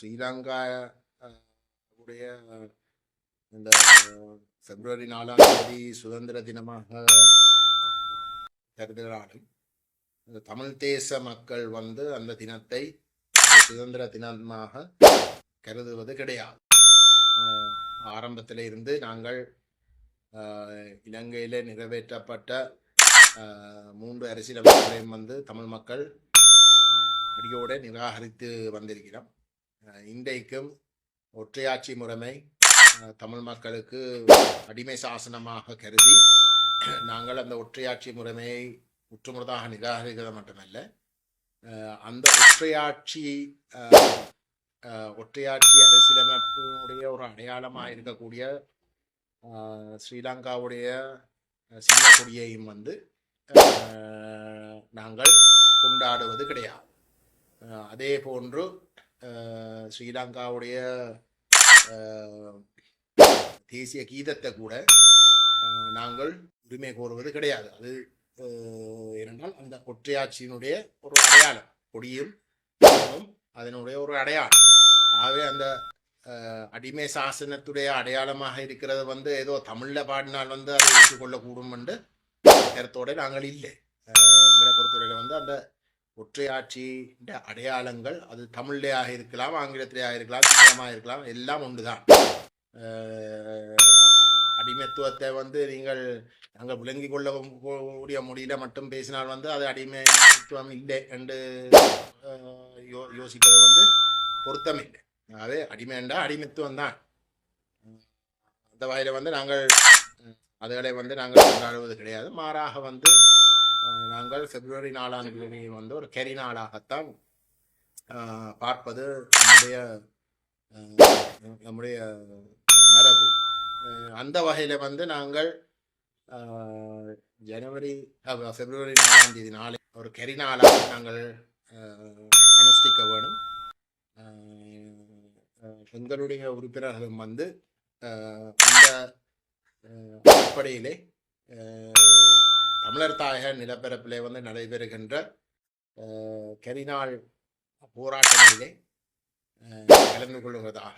ஸ்ரீலங்கா உடைய இந்த பிப்ரவரி நாலாம் தேதி சுதந்திர தினமாக கருதுகிறாலும் இந்த தமிழ் தேச மக்கள் வந்து அந்த தினத்தை சுதந்திர தினமாக கருதுவது கிடையாது. ஆரம்பத்தில் இருந்து நாங்கள் இலங்கையில் நிறைவேற்றப்பட்ட மூன்று அரசியலமைப்புகளையும் வந்து தமிழ் மக்கள் அடியோடு நிராகரித்து வந்திருக்கிறோம். இன்றைக்கும் ஒற்றையாட்சி முறைமை தமிழ் மக்களுக்கு அடிமை சாசனமாக கருதி நாங்கள் அந்த ஒற்றையாட்சி முறைமையை உற்றுமுறதாக நிராகரிக்கிறது மட்டுமல்ல அந்த ஒற்றையாட்சி ஒற்றையாட்சி அரசியலமைப்புடைய ஒரு அடையாளமாக இருக்கக்கூடிய ஸ்ரீலங்காவுடைய அஹ், சின்ன வந்து நாங்கள் கொண்டாடுவது கிடையாது. அதே போன்று ஸ்ரீலங்காவுடைய தேசிய கீதத்தை கூட நாங்கள் உரிமை கோருவது கிடையாது. அது அஹ், ஏனென்றால் அந்த கொற்றையாட்சியினுடைய ஒரு அடையாளம். கொடியும் அதனுடைய ஒரு அடையாளம். ஆகவே அந்த அடிமை சாசனத்துடைய அடையாளமாக இருக்கிறது வந்து ஏதோ தமிழில் பாடினால் வந்து அதை ஏற்றுக்கொள்ளக்கூடும் என்று கருத்தோட நாங்கள் இல்லை. அஹ், எங்களை பொறுத்தவரையில் வந்து அந்த ஒற்றையாட்சியின் அடையாளங்கள் அது தமிழ்லையாக இருக்கலாம் ஆங்கிலத்திலேயாக இருக்கலாம் சிங்களமாக இருக்கலாம் எல்லாம் ஒன்று தான் அடிமைத்துவத்தை வந்து நீங்கள் நாங்கள் விளங்கி கொள்ள கூடிய மொழியில மட்டும் பேசினால் வந்து அது அடிமைத்துவம் இல்லை என்று யோ யோசிப்பது வந்து பொருத்தமில்லை. ஆகவே அடிமைண்டா அடிமைத்துவம் தான் அந்த வகையில் வந்து நாங்கள் அதுகளை வந்து நாங்கள் கொண்டாடுவது கிடையாது. மாறாக வந்து நாங்கள் பிப்ரவரி நாலாம் தேதி வந்து ஒரு கெரி நாளாகத்தான் பார்ப்பது நம்முடைய நம்முடைய மரபு. அந்த வகையில் வந்து நாங்கள் ஜனவரி பிப்ரவரி நாலாம் தேதி நாளை ஒரு கெரி நாளாக நாங்கள் அனுஷ்டிக்க வேணும் எங்களுடைய உறுப்பினர்களும் வந்து அந்த அடிப்படையிலே தமிழர் தாயக நிலப்பரப்பிலே வந்து நடைபெறுகின்ற கரிநாள் போராட்டங்களிலே கலந்து கொள்வதாக